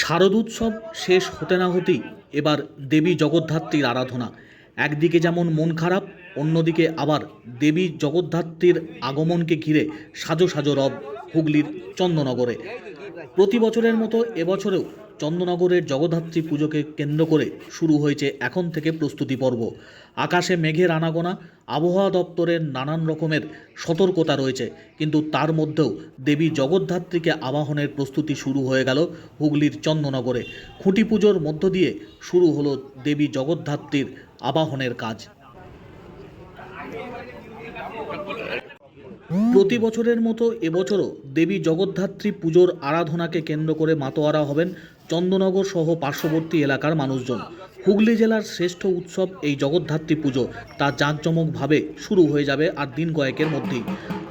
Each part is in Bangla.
শারদোৎসব শেষ হতে না হতেই এবার দেবী জগদ্ধাত্রীর আরাধনা। একদিকে যেমন মন খারাপ, অন্যদিকে আবার দেবী জগদ্ধাত্রীর আগমনকে ঘিরে সাজো সাজো রব হুগলির চন্দননগরে প্রতি বছরের মতো এবছরেও চন্দননগরের জগদ্ধাত্রী পুজোকে কেন্দ্র করে শুরু হয়েছে এখন থেকে প্রস্তুতি পর্ব। আকাশে মেঘের আনাগোনা আবহাওয়া দপ্তরের নানান রকমের সতর্কতা রয়েছে, কিন্তু তার মধ্যেও দেবী জগদ্ধাত্রীকে আবাহনের প্রস্তুতি শুরু হয়ে গেল হুগলির চন্দননগরে খুঁটি পুজোর মধ্য দিয়ে শুরু হলো দেবী জগদ্ধাত্রীর আবাহনের কাজ। প্রতি বছরের মতো এবছরও দেবী জগদ্ধাত্রী পুজোর আরাধনাকে কেন্দ্র করে মাতোয়ারা হবেন চন্দননগর সহ পার্শ্ববর্তী এলাকার মানুষজন। হুগলি জেলার শ্রেষ্ঠ উৎসব এই জগদ্ধাত্রী পুজো। তা জাঁকজমকভাবে শুরু হয়ে যাবে আর দিন কয়েকের মধ্যেই।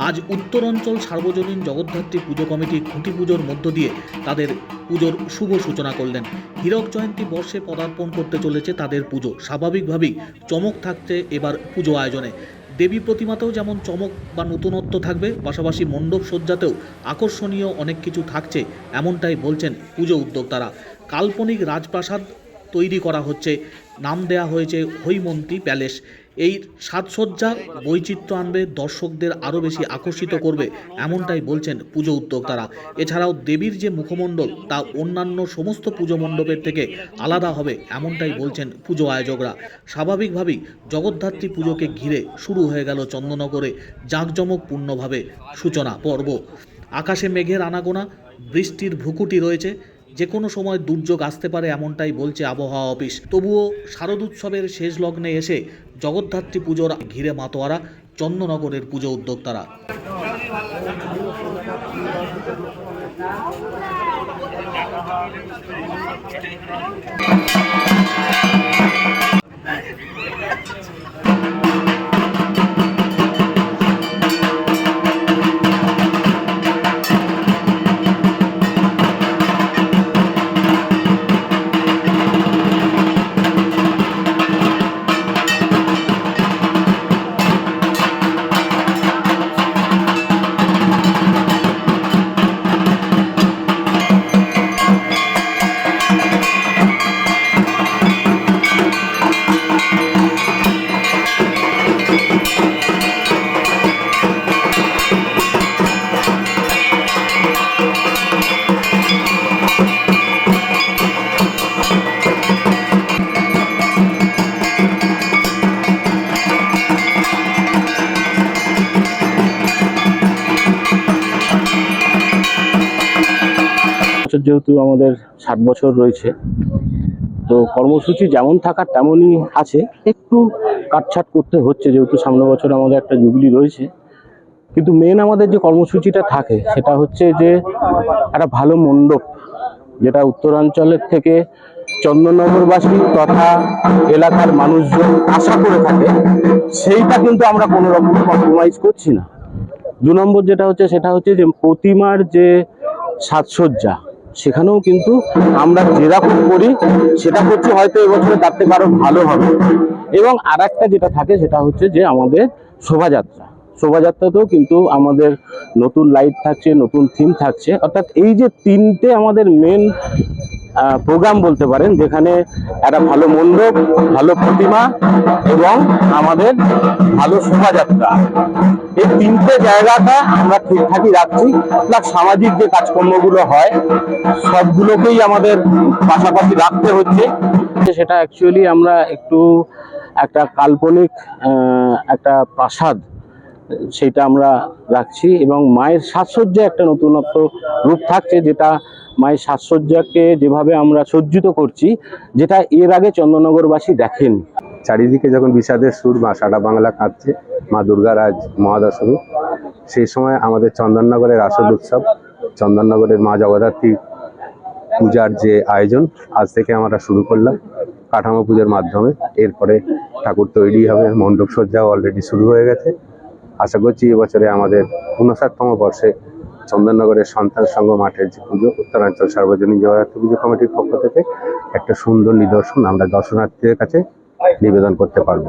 আজ উত্তরাঞ্চল সার্বজনীন জগদ্ধাত্রী পুজো কমিটি খুঁটি পুজোর মধ্য দিয়ে তাদের পুজোর শুভ সূচনা করলেন। হীরক জয়ন্তী বর্ষে পদার্পণ করতে চলেছে তাদের পুজো। স্বাভাবিকভাবেই চমক থাকছে এবার পুজো আয়োজনে। দেবী প্রতিমাতেও যেমন চমক বা নতুনত্ব থাকবে, পাশাপাশি মণ্ডপ সজ্জাতেও আকর্ষণীয় অনেক কিছু থাকছে, এমনটাই বলছেন পুজো উদ্যোক্তারা। কাল্পনিক রাজপ্রাসাদ তৈরি করা হচ্ছে, নাম দেয়া হয়েছে হৈমন্তী প্যালেস। এই সাজসজ্জা বৈচিত্র্য আনবে, দর্শকদের আরও বেশি আকর্ষিত করবে, এমনটাই বলছেন পুজো উদ্যোক্তারা। এছাড়াও দেবীর যে মুখমণ্ডল, তা অন্যান্য সমস্ত পুজো মণ্ডপের থেকে আলাদা হবে, এমনটাই বলছেন পুজো আয়োজকরা। স্বাভাবিকভাবেই জগদ্ধাত্রী পুজোকে ঘিরে শুরু হয়ে গেল চন্দননগরে জাঁকজমকপূর্ণভাবে সূচনা পর্ব। আকাশে মেঘের আনাগোনা, বৃষ্টির ভ্রুকুটি রয়েছে যে কোনো সময় দুর্যোগ আসতে পারে এমনটাই বলছে আবহাওয়া অফিস। তবুও শারদ উৎসবের শেষ লগ্নে এসে জগদ্ধাত্রী পুজোর ঘিরে মাতোয়ারা চন্দ্রনগরের পুজো উদ্যোক্তারা। বছর যেহেতু আমাদের ষাট বছর রয়েছে, তো কর্মসূচি যেমন থাকার তেমনই আছে। একটু কাটছাট করতে হচ্ছে, যেহেতু সামনে বছর আমাদের একটা জুবলি রয়েছে। কিন্তু মেন আমাদের যে কর্মসূচিটা থাকে, সেটা হচ্ছে যে একটা ভালো মণ্ডপ, যেটা উত্তরাঞ্চলের থেকে চন্দননগরবাসী তথা এলাকার মানুষজন আশা করে থাকে, সেইটা কিন্তু আমরা কোনো রকম কম্প্রোমাইজ করছি না। দু নম্বর যেটা হচ্ছে, সেটা হচ্ছে যে প্রতিমার যে সাজসজ্জা সেখানেও কিন্তু আমরা যেরকম করি, সেটা হচ্ছে হয়তো এবছরে তার থেকে আরও ভালো হবে। এবং আর যেটা থাকে, সেটা হচ্ছে যে আমাদের শোভাযাত্রা। শোভাযাত্রাতেও কিন্তু আমাদের নতুন লাইট থাকছে, নতুন থিম থাকছে। অর্থাৎ এই যে তিনটে আমাদের মেন প্রোগ্রাম বলতে পারেন, যেখানে একটা ভালো মণ্ডপ, ভালো প্রতিমা এবং আমাদের ভালো শোভাযাত্রা। এই তিনটে জায়গাটা আমরা ঠিকঠাকই রাখছি, প্লাস সামাজিক যে কাজকর্মগুলো হয়, সবগুলোকেই আমাদের পাশাপাশি রাখতে হচ্ছে। সেটা অ্যাকচুয়ালি আমরা একটু একটা কাল্পনিক একটা প্রাসাদ সেটা আমরা রাখছি এবং মায়ের সাজসজ্জা একটা নতুনত্ব রূপ থাকছে যেটা মায়ের সাজসজ্জাকে যেভাবে আমরা সজ্জিত করছি, যেটা এর আগে চন্দননগরবাসী দেখেন। চারিদিকে যখন বিষাদের সুর মা সারা বাংলা কাঁদছে মা দুর্গার আজ মহাদশমী, সেই সময় আমাদের চন্দননগরের আসল উৎসব, চন্দননগরের মা জগদ্ধাত্রী পূজার যে আয়োজন, আজ থেকে আমরা শুরু করলাম কাঠামো পুজোর মাধ্যমে। এরপরে ঠাকুর তৈরি হবে মণ্ডপ সজ্জাও অলরেডি শুরু হয়ে গেছে। আশা করছি এবছরে আমাদের উনষাটতম বর্ষে চন্দননগরের সন্তান সংঘ মাঠের যে পুজো, উত্তরাঞ্চল সার্বজনীন জগদ্ধাত্রী পুজো কমিটির পক্ষ থেকে একটা সুন্দর নিদর্শন আমরা দর্শনার্থীদের কাছে নিবেদন করতে পারব।